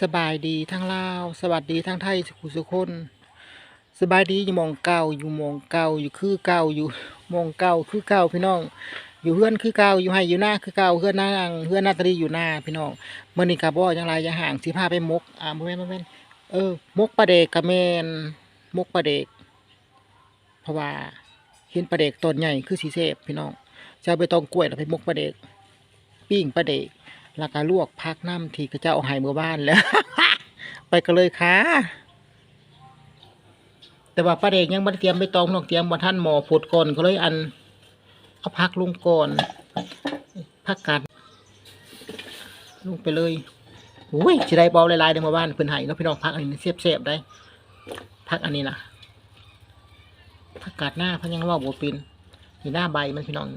สบายดีทั้งลาวสวัสดีทั้งไทยสุขุสุคนสบายดีอยู่มองเก่าอยู่มองเก่าอยู่คือเก่าอยู่มองเก่าคือเก่าพี่น้อง อยู่เฮือนคือเก่าอยู่ให้อยู่หน้าคือเก่าเฮือนนางเฮือนนาตรีอยู่หน้าพี่น้องเมื่อนี้กับบ่ยังไรยังห่างสิพาไปมกอ่าบ่แม่นบ่แม่นเออมกปลาเด็กกับแมนมกปลาเด็ก เพราะว่าเห็นปลาเด็กต้นใหญ่คือสีเสพพี่น้องจะไปตองกล้วยแล้วไปมกปลาเด็กปิ้งปลาเด็ก แล้วก็ลวกพักน้ำทีกระเจ้าเอาหายเมื่อบ้านแล้ว ไปกันเลยค่ะ แต่ว่าปลาเด็กยังไม่เตรียมใบตองนอกเตรียมมาท่านหมอผดก่อนก็เลยอันเอาพักลงก่อนพักกันลงไปเลยโอ้ยสิได้เบาหลายๆเดี๋ยวมาบ้านเพิ่อนให้เนาะพี่น้องพักอันนี้เสียบๆได้ พักอันนี้นะพักกาดหน้าพักยังว่าบัวปินมีหน้าใบมันพี่น้อง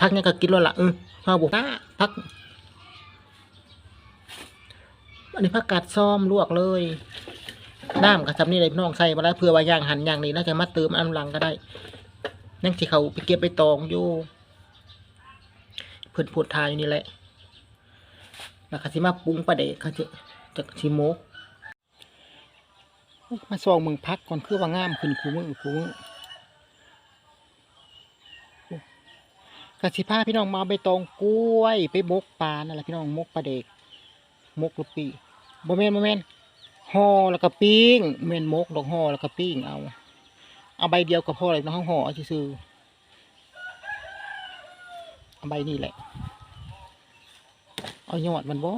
พักเนี่ยก็กินแล้วล่ะเออข้าวบุกน้าพัก อันนี้พักกาดซ้อมลวกเลยน้ำกับจำนี่เลยพี่น้องใส่มาแล้วเพื่อว่าย่างหันย่างนี้น่าจะมาเติมอันหลังก็ได้นั่งที่เขาไปเก็บไปตองอยู่เพื่อนพูดทายอยู่นี่แหละแล้วก็สิมาปรุงประเดกเขาจะจะชิโมกมาซองมึงพักก่อนคือว่างามขึ้นคูมือคูมือ กสิพาพี่น้องมาเอาใบตองกล้วย ไปมกปลานั่นแหละพี่น้องมกปลาเด็กมกลูกปีบ่แม่นบ่แม่นห่อแล้วก็ปิ้งแม่นมกดอกห่อแล้วก็ปิ้งเอาเอาใบเดียวก็พอเลยน้องห่อซื่อเอาใบนี่แหละเอายอดมันบ่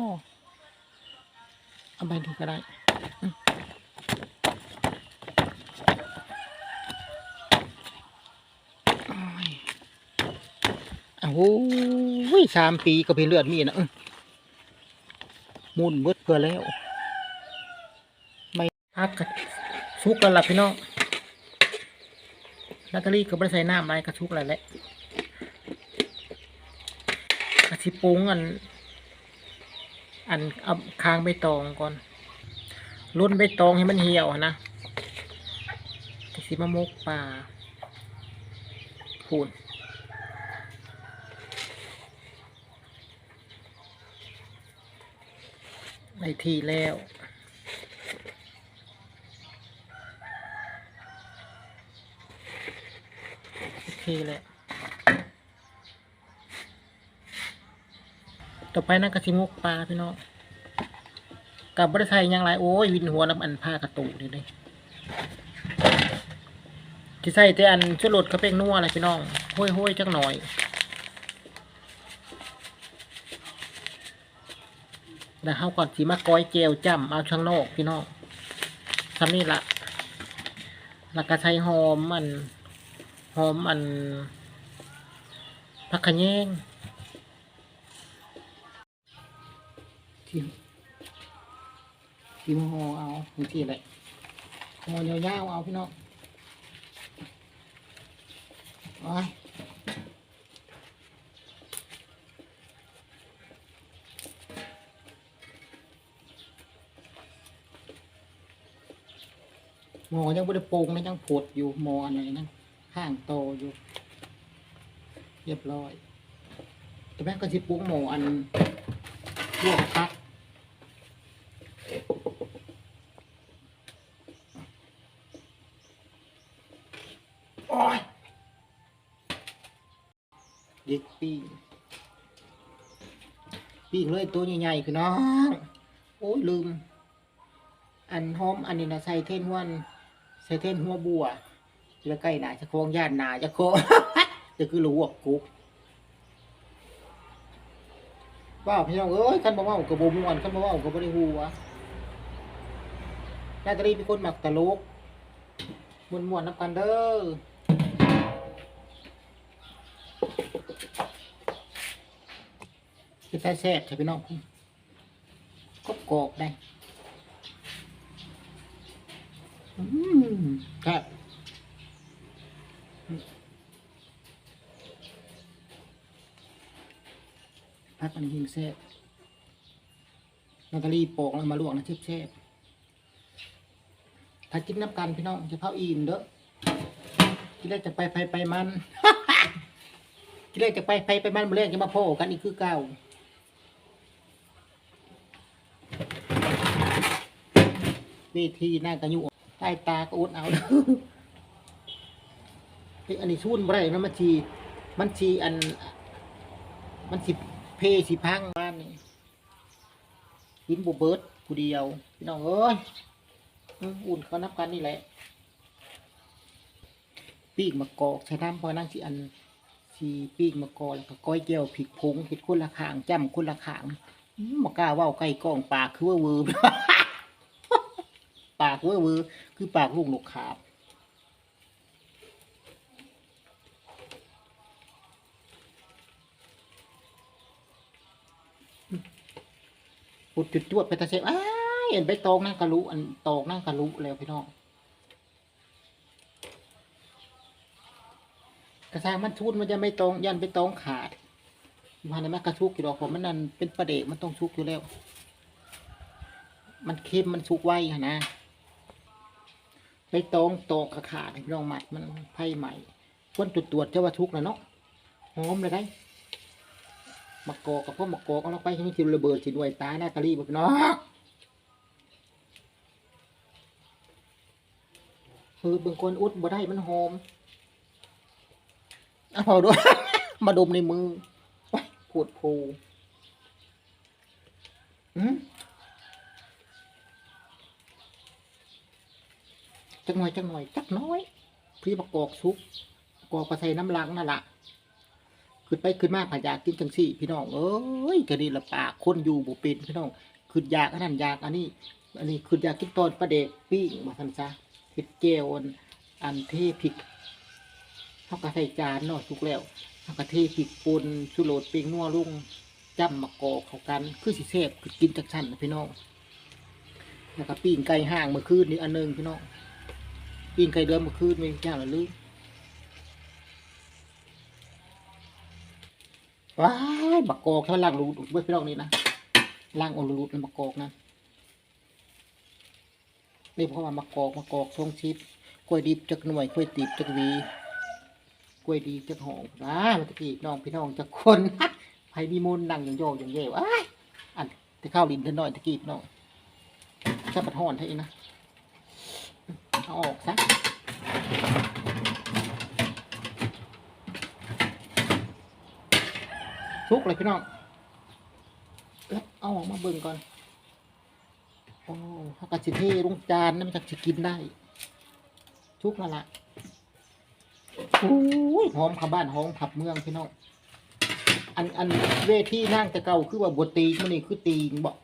เอาใบนี้ก็ได้อืมโอ้ย โอ้ยสามปีก็เป็นเลือดมีนะมุนเบิดเพื่อแล้ว ไม่พักกันซุกกันละพี่น้องนาตาลีก็ไม่ใส่น้ำอะไรก็ซุกอะไรแหละกระชิปรุงอัน อันเอาค้างใบตองก่อนล้นใบตองให้มันเหี่ยวนะกระชิมะมกป่าพูน ใน ที่แล้วโอเคแล้วต่อไปนั่นกระชิมุกปลาพี่น้องกับบริษัทยังไรโอ้ยวินหัวน้ำอันผ้ากระตูนี่เลยที่ใส่แต่อันชุดรถเขาเป็นนัวอะไรพี่น้องห้อยห้อยๆจักหน่อย แล้วเขาก่อนสีมาก้อยเจลจ้ำเอาช่างนอกพี่น้องทำนี่ละแล้วก็ใช้หอมมันหอมมันผักขะแยงที่ที่มห่อเอานี่ที่แหละห่อยาวๆเอาพี่น้องโอ้ หมอยังบริโปรงนะยังผดอยู่หมออันไหนนะข้างโตอยู่ เรียบร้อย แต่แม่ก็สิปรุงหมออันลวกพักโอ้ยเด็กปีปีเลยตัวใหญ่ๆคือน้องโอ้ยลืม อันหอมอันนี้นะใส่เทนหัน ใส่เท่นหัวบัวแล้วใกล้นาจะโค้งย่านหนาจะโค้งจะคือหลวกกุกว้าพี่น้องเอ้ยคันบ่เว้ากับบมวนคันบ่เว้ากับบ่ได้ฮู้วะนาตาลีเป็นคนมักตะลุกม่วนๆนำกันเด้อคือแซ่บใช่พี่น้องกรอบได้ ใช่พักมันหิงแซ่บนาตาลีปอกแล้วมาลวกนะเชฟเชฟถ้ากินน้ำกันพี่น้องจะเข้าอินเด้อกินแล้วจะไปไปไปมันกินแล้วจะไปไปไปมันมาเรื่องจะมาพ่อกันอีกคือเก่าเวทีหน้ากระยุ่ ใต้ตาก็อดเอาเฮ้ยอันนี้ชูนได้นะมันชีมันชีอัน มันสิเพสิพังบ้านนี่กินบ่เบิดผู้เดียว พี่น้องเอ้ยอุ่นเขานับกันนี่แหละ ปีกมะกอกใช้น้ำพอนั่งสิอันสีปีกมะกอกแล้วก็ก้อยเกี่ยวผิกพงเห็ดคนละขางจ้ำคนละขางมมากล้าว่าไก่กล้องปากคือว่าเวอร์ ปากเวอร์เวอร์คือปากลูกนกขาบปุดจุดจวดไปตะเสบอ้ายเห็นใบตองนั่งกะลุอันตอกนั่งกะลุแล้วพี่น้องกระซางมันชุดมันจะไม่ตรงยันไปตรงขาดมันไม่กระชุกอยู่หรอกผมมันนั่นเป็นประเดะมันต้องชุกอยู่แล้ว มันเค็มมันชุกไว้หั่นนะ ไปตรงตอกขาดพี่น้องหมัดมันไพ่ใหม่ควนตรวจตรวจจะว่าชุกนะเนาะหอมเลยได้มะกอกกับพวกมะกอกเอาลงไปให้มันกินระเบิดสิด้วยตายหน้ากะลีแบบเนาะคือบางคนอุดบ่ได้มันหอมเอาเผาด้วยมาดมในมือปวดโพอืม จักหน่อยจักหน่อยจักน้อยพี่ประกอบซุปประกอกระใส่น้ำลังนั่นแหละขึ้นไปขึ้นมาผาอยากินจังสี่ พี่น้องเอ้ยกระดีละปากคนอยู่บุเป็นพี่น้องขึ้นยากอันนั้นยากอันนี้ อันนี้ขึ้นยากินตอนประเด็กปิ้งมาทันซะเห็ดเจวอันอันเทพริกเขาก็ใส่จานเนาะทุกแล้วเขาก็เทพริกป่นชูโรดเปีงนัวลุงจ้ำมะกอกเขากันคือสิเสบคือกินจากชั้นพี่น้องแล้วก็ปิ้งไก่ห้างเมื่อคืนนี้อันนึงพี่น้อง ปิ้งไก่เดือนมื่อคืนมีเจ้าละลืมว้ายมะกอกเขาล่างรูดไว้พี่น้องนี่นะล่างโอรูดในมะกอกนะนี่เพราะว่ามะกอกมะกอกทรงชิปกล้วยดิบจักหน่วยกล้วยติบจักวีกล้วยดีจักหอมนะมันตะกี้น้องพี่น้องจักคนไผมีมูลนั่งอย่างโยกอย่างเย่วอ้ายอันที่ข้าวลินเท่าน้อยตะกี้พี่น้องจะปัดห่อนให้อีกนะ เอาออกซะทุกเลยพี่น้องแล้วเอาออกมาเบิ่งก่อน โอ้เขากระสิเทลงจานนั่นมันจะกินได้ ทุกนั่นละโอ้ยหอมขับบ้านหอมขับเมืองพี่น้อง อันอันเวทีนั่งแต่เก่าคือว่าบทตีมันนี่คือตีงบอก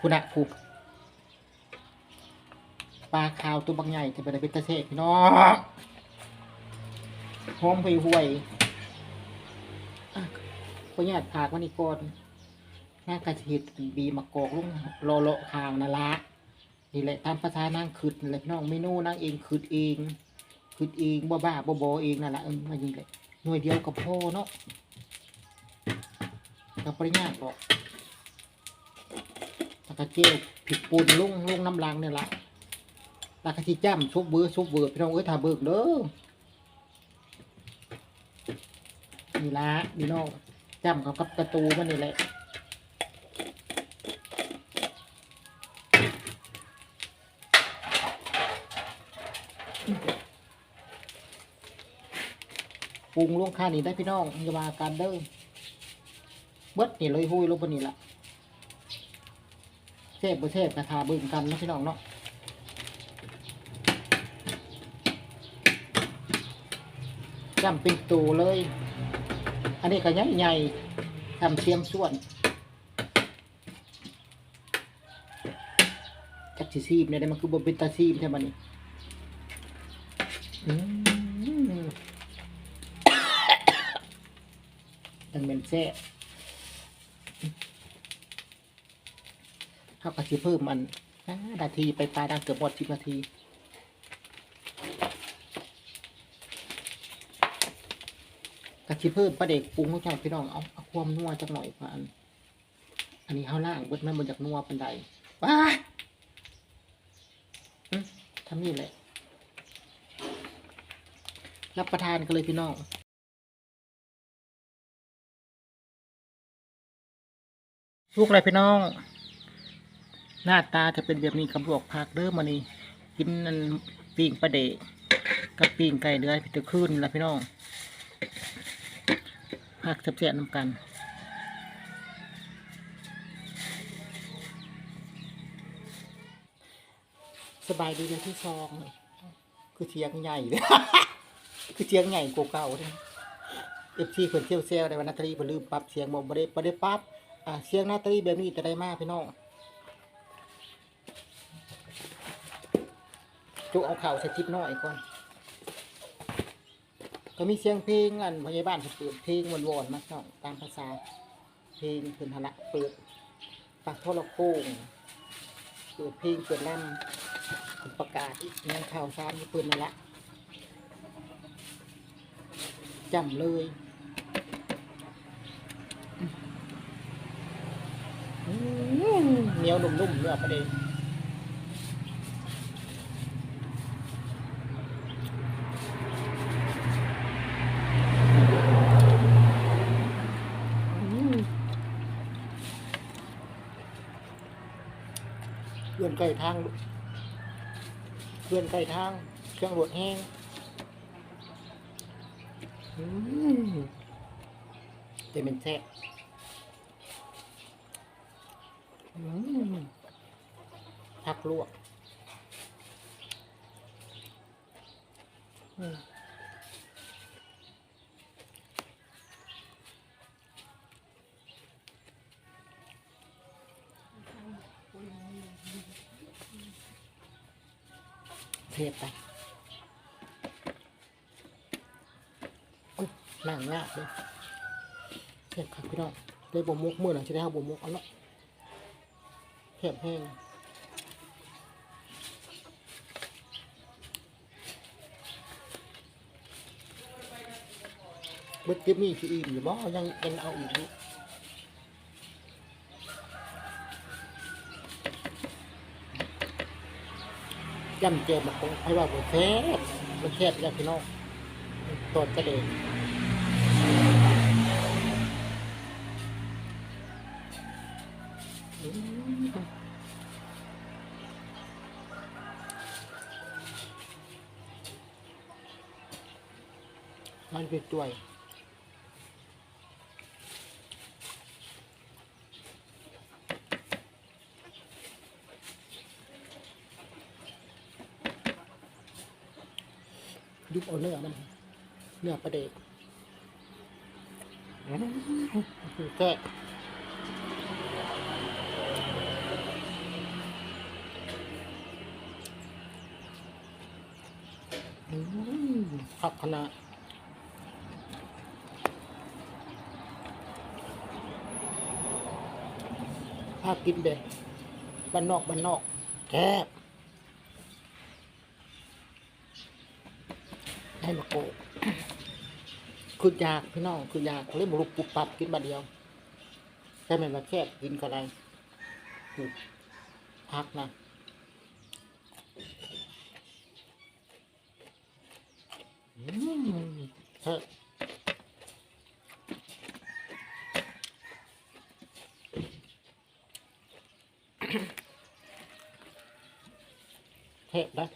คุณอะผูก ปลาขาวตัวบางใหญ่จะไปได้เป็นตะเสกพี่น้องหอมห่วยอะขออนุญาตผากวันนี้ก่อนน่ากระสิดบีมากอกลุงรอเลคางนั่นละนี่แหละตามภาษานางคืดนั่นแหละพี่น้องเมนูนางเองคืดเองคืดเองบ้าบ้าบอบอเองนั่นแหละเออมายิงเลยหน่วยเดียวกับพ่อเนาะกับปริญญาบอกตะกะเจียวผิดปูนลุงลุงน้ำลังเนี่ยละ ตะกะที่จ้ำซุปเบอร์ซุปเบือพี่น้องเอ้ยทาเบิกเด้อนี่ละพี่น้องจ้ำกับกับประตูมันนี่แหละปรุงล่วงค่านี้ได้พี่น้องอย่ามากันเด้อเบิดนี่เลยหุ้ยลงบนนี่ละเทพบ่เทพกระทาเบิ่งกันนะพี่น้องเนาะ จำเป็นตูเลย อันนี้ก็ใหญ่ใหญ่ทำเทียมส่วนจักสิซีบเนี่ยได้มันคือบ่เป็นตาซีบใช่ไหมนี่อืมดังเป็นแซ่บเท่ากับที่เพิ่มมันนาทีไปปลายดังเกือบหมดสิบนาที กะทิเพิ่มประเด็กปรุงให้เจ้าพี่น้องเอาเอาความนัวจักหน่อยกว่าอันอันนี้ข้าวล่างเบิดมันบนจากนัวปันใดว้าทำนี่แหละ รับประทานกันเลยพี่น้องลูกอะไรพี่น้อง หน้าตาจะเป็นแบบนี้กับลวกผักเด้อมมานี่กินนั่นปิ้งปลาเดะกับปิ้งไก่เดือยพิตะคืนละพี่น้อง ผักเสียบๆน้ำกันสบายดีเลยที่ซองเลยคือเชียงใหญ่เลยคือเชียงใหญ่กว่าเก่าเลยเอฟซีเพิ่นเที่ยวเซลในวันนาตรีเพิ่นลืมปรับเสียงบ่บ่ได้บ่ได้ปรับอ่าเสียงนาตรีแบบนี้จะได้มากพี่น้องจุเอาข่าวใส่จิบน้อยก่อน ก็มีเสียงเพลงอันพยาบาลเพิ่นปิดเพลงวนๆมาเนาะตามภาษาเพลงเพิ่นหนะเปิดปักโทรโคงเปิดเพลงเปิดลำผมประกาศงานข่าวสารญี่ปุ่นนั่นแหละจำเลยเหนียวนุ่มๆเนื้อประเดี๋ยว อนไก่ทางเพื่อนไก่ทาง เครื่องรวดแห้งเต็มเป็นแซ่บผักลวก อืม เทไปอุ๊ยหนังงาเลยเทบครับพี่น้องได้บ่มุกมื่อหนังจะได้เอาบ่มุกเอาเนาะเทบแห้งเบิดเก็บมีที่อื่นอยู่บ่ยังยังเอาอีกอยู่ ยำเจมมาคงให้ว่าบ่แซ่บมันแซ่บย่าพี่น้องตอนกระเด็นมันเป็นตัว ยุบเอาเนื้อมันเนื้อประเดกแกะอืมขับขนาดภาพกินแบบบ้านนอกบ้านนอกแคบ ให้มาโกคือยากพี่น้องคือยากเลยบุรุปุบปับกินบาดเดียวแค่ไม่มาแค่กินก็ได้พักนะเฮ้เทพนะ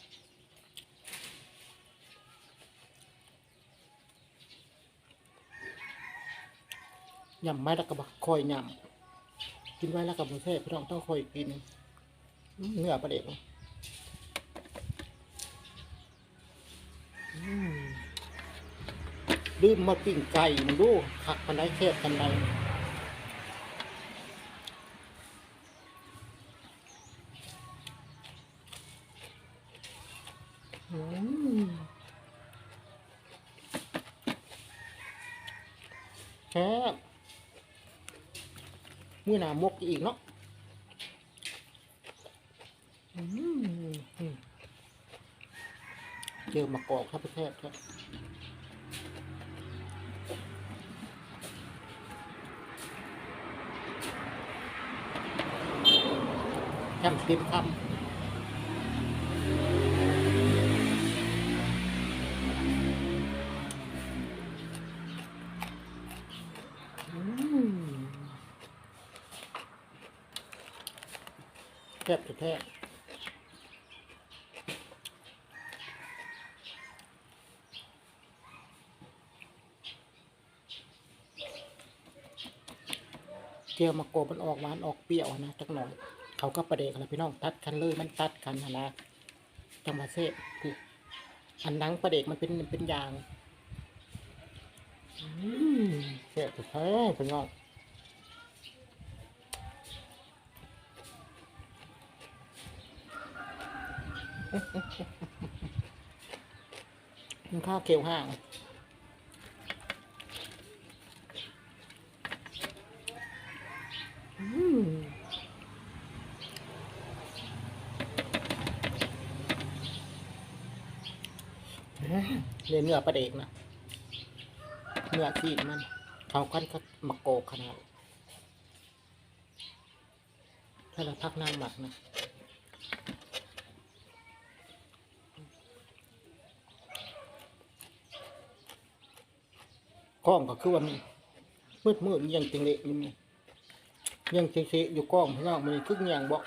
ยำไม้แล้วก็บักคอยยำกินไว้แล้วก็บ่แซ่บพี่น้องต้องคอยกินเนื้อประเด็กลืมมาปิ้งไก่มันดูขักปันไดแค่กันได้ามกอีกเนาะเจอมะกอกครับพี่แทบครับจำเต็มคำ จียวมะโกบมันออกหวานออกเปรี้ยวนะจักหน่อย เขาก็ประเดกอะไรพี่น้องตัดกันเลยมันตัดกันนะนะจังหวะเซ่คืออันหนังประเดกมันเป็นเป็นยางอืมเซ่บแท้พี่น้องมันข้าวเกี๊ยวห่างอืม เนื้อเนื้อปลาเด็กนะเนื้อที่มัน เขากันก็มาโกกขนาด ถ้าเราพักน้ำหมักนะกล้องก็คือว่ามันมืดมืดยังจังเละอยู่นี่ ยังเฉยๆอยู่กล้องพี่น้องมันคึกอย่างบอก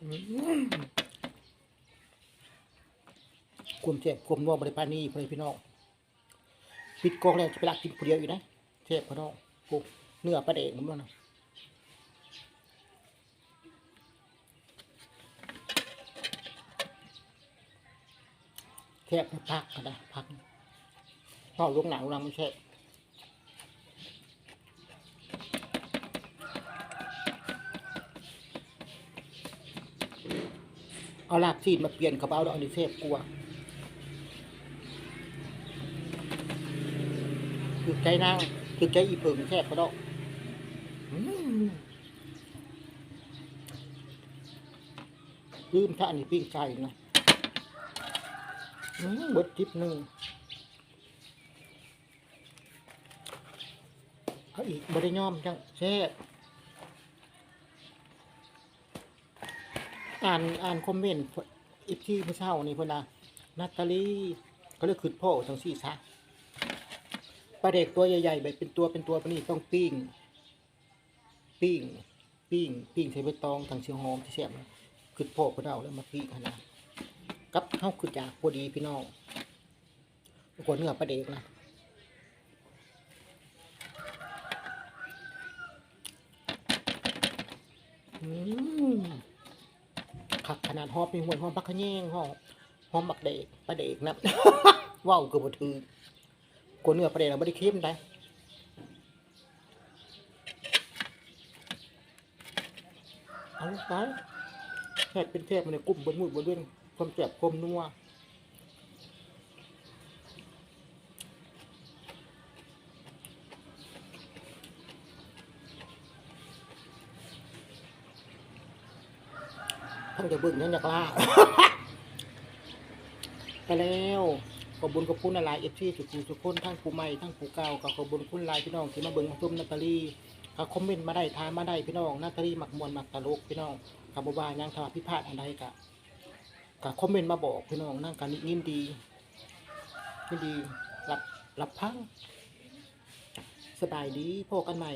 อืมกลมเจ็บกลุ่มนัวบริปานนี่พอดีพี่น้องปิดกล้องแล้วจะไปลักกินคนเดียวอยู่นะเจ็บพี่น้องปุ๊บเนื้อปลาเด็กมันด้วยนะแคบให้พักก็ได้พัก พ่อลูกหนังเราไม่ใช่เอาลาบซีดมาเปลี่ยนกับเอาดอกอันนี้เทพกลัวคือใจนางคือใจอีเปิงแทบก็ดอกอืมลืมถ้าอันนี้ปิ้งไก่นะเบดจิบหนึ่ง เอาอีกบริยอมจังแซ่อ่านอ่านคอมเมนต์อีกที่เมื่เช้านี่พนนะนาตาลีก็เลยขึ้นพ่อทั้งสี่ซะปลาเด็กตัวใหญ่ๆแบบเป็นตัวเป็นตัวปนนี้ต้องปิ้ง ปิ้ง ปิ้ง ปิ้งใส่ใบตองทางเชียงหอมที่แซ่บขึ้นพ่อพนเอาแล้วมาปิ้งขนาดกับเฮาคือจากพอดีพี่น้องกวนเนื้อปลาเด็กนะ ขักขนาดหอบมีหวยหอมปักขะแยงหอบหอมบักเด็กปลาเด็กนะว้าวเกือบถือกวนเนื้อปลาเด็กเราไม่ได้เค็มได้เอาไปแทบเป็นแทบมันเนกลุ่มบนมืดบนเรื่องความแจบความนัว ท่านจะเบิ่งนั่นอยากล่าไปแล้วขอบุญขอบคุณอะไรเอฟซีสุขุสุขคนทั้งผู้ใหม่ทั้งผู้เก่าก็ขอบุญคุณหลายพี่น้องที่มาเบิ่งมาชมนาตาลีก็คอมเมนต์มาได้ทามมาได้พี่น้องนาตาลีหมักมวลหมักตลกพี่น้องกับบ่ว่ายังถ้าว่าพิพาทอันใดก็ก็คอมเมนต์มาบอกพี่น้องนั่งกันยินดียินดีรับรับพังสบายดีพบกันใหม่